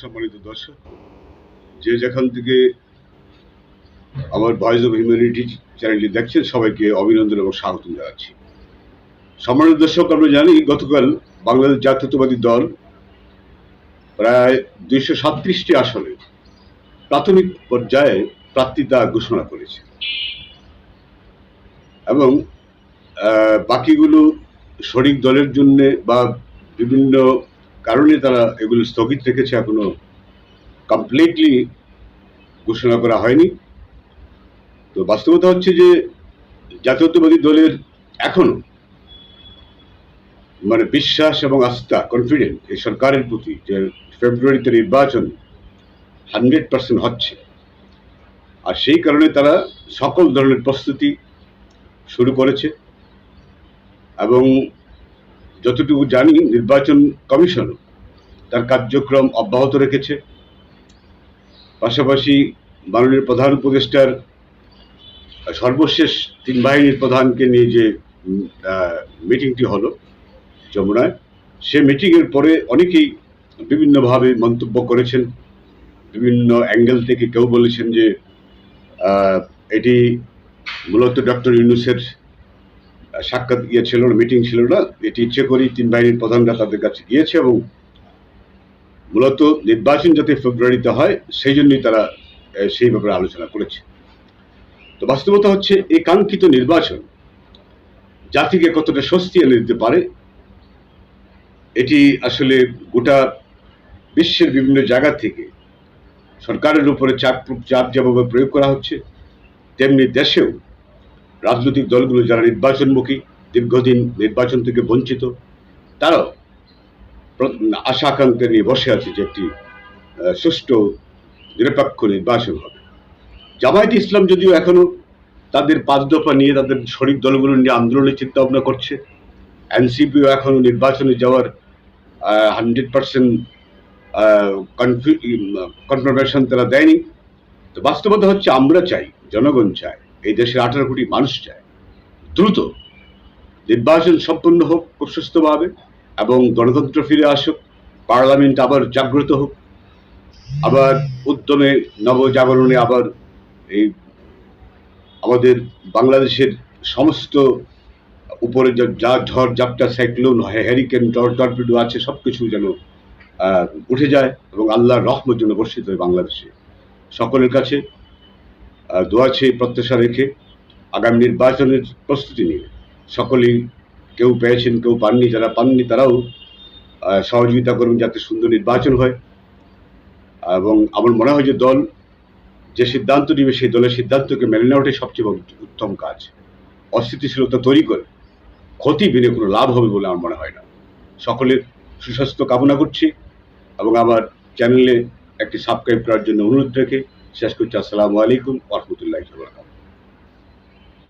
সম্মানিত দর্শক, যে যেখান থেকে আমার ভয়েস অফ হিউম্যানিটি চ্যানেলটি দেখছেন, সবাইকে অভিনন্দন এবং স্বাগত জানাচ্ছি। সম্মানিত দর্শক, আমরা জানি গতকাল বাংলাদেশ জাতীয়তাবাদী দল প্রায় দুইশো সাতত্রিশটি আসনে প্রাথমিক পর্যায়ে প্রার্থিতা ঘোষণা করেছে। এবং বাকিগুলো শরিক দলের জন্য বা বিভিন্ন কারণে তারা এগুলো স্থগিত রেখেছে এখনও কমপ্লিটলি ঘোষণা করা হয়নি। তো বাস্তবতা হচ্ছে যে জাতীয়তাবাদী দলের এখনও মানে বিশ্বাস এবং আস্থা কনফিডেন্ট এই সরকারের প্রতি যে ফেব্রুয়ারিতে নির্বাচন হান্ড্রেড পার্সেন্ট হচ্ছে। আর সেই কারণে তারা সকল ধরনের প্রস্তুতি শুরু করেছে এবং যতটুকু জানি নির্বাচন কমিশন তার কার্যক্রম অব্যাহত রেখেছে। পাশাপাশি মাননীয় প্রধান উপদেষ্টার সর্বশেষ তিন বাহিনীর প্রধানকে নিয়ে যে মিটিংটি হলো যমুনায়, সে মিটিংয়ের পরে অনেকেই বিভিন্নভাবে মন্তব্য করেছেন। বিভিন্ন অ্যাঙ্গেল থেকে কেউ বলেছেন যে এটি মূলত ডক্টর ইউনুসের সাক্ষাৎ ইয়ে ছিল না, মিটিং ছিল না, এটি ইচ্ছে করেই তিন বাহিনীর প্রধানরা তাদের কাছে গিয়েছে এবং মূলত নির্বাচন যাতে ফেব্রুয়ারিতে হয়, সেই জন্যই তারা সেই ব্যাপারে আলোচনা করেছে। তো বাস্তবতা হচ্ছে, এই কাঙ্ক্ষিত নির্বাচন জাতিকে কতটা স্বস্তি এনে দিতে পারে, এটি আসলে গোটা বিশ্বের বিভিন্ন জায়গা থেকে সরকারের উপরে চাপ চাপ যেভাবে প্রয়োগ করা হচ্ছে, তেমনি দেশেও রাজনৈতিক দলগুলো যারা নির্বাচনমুখী, দীর্ঘদিন নির্বাচন থেকে বঞ্চিত, তারাও আশা আকাঙ্ক্ষা নিয়ে বসে আছে যে একটি সুষ্ঠু, নিরপেক্ষ নির্বাচন হবে। জামায়াত ইসলাম যদিও এখনও তাদের পাঁচ দফা নিয়ে তাদের শরিক দলগুলো নিয়ে আন্দোলনের চিন্তা ভাবনা করছে, এনসিপিও এখনও নির্বাচনে যাওয়ার হান্ড্রেড পার্সেন্ট কনফার্মেশন তারা দেয়নি। তো বাস্তবতা হচ্ছে আমরা চাই, জনগণ চায়, এই দেশের আঠারো কোটি মানুষ চায়। দ্রুত নির্বাচন সম্পন্ন হোক খুব সুস্থভাবে এবং গণতন্ত্র ফিরে আসুক, পার্লামেন্ট আবার জাগ্রত হোক, আবার উদ্যমে নবজাগরণে আবার এই আমাদের বাংলাদেশের সমস্ত উপরে যা ঝড় ঝাপটা, সাইক্লোন হ্যারিকেন টর টর্পিডো আছে সব কিছু যেন উঠে যায় এবং আল্লাহর রহমত যেন বর্ষিত হয় বাংলাদেশে। সকলের কাছে দোয়া চেয়ে প্রত্যাশা রেখে আগামী নির্বাচনের প্রস্তুতি নিয়ে সকলেই কেউ পেয়েছেন, কেউ পাননি, যারা পাননি তারাও সহযোগিতা করবেন যাতে সুন্দর নির্বাচন হয়। এবং আমার মনে হয় যে দল যে সিদ্ধান্ত নেবে সেই দলের সিদ্ধান্তকে মেনে নেওয়াটাই সবচেয়ে উত্তম কাজ। অস্থিতিশীলতা তৈরি করে ক্ষতি বিনে কোনো লাভ হবে বলে আমার মনে হয় না। সকলের সুস্বাস্থ্য কামনা করছি এবং আমার চ্যানেলে একটি সাবস্ক্রাইব করার জন্য অনুরোধ রেখে শেষ করছি। আসসালামু আলাইকুম রহমতুল্লাহ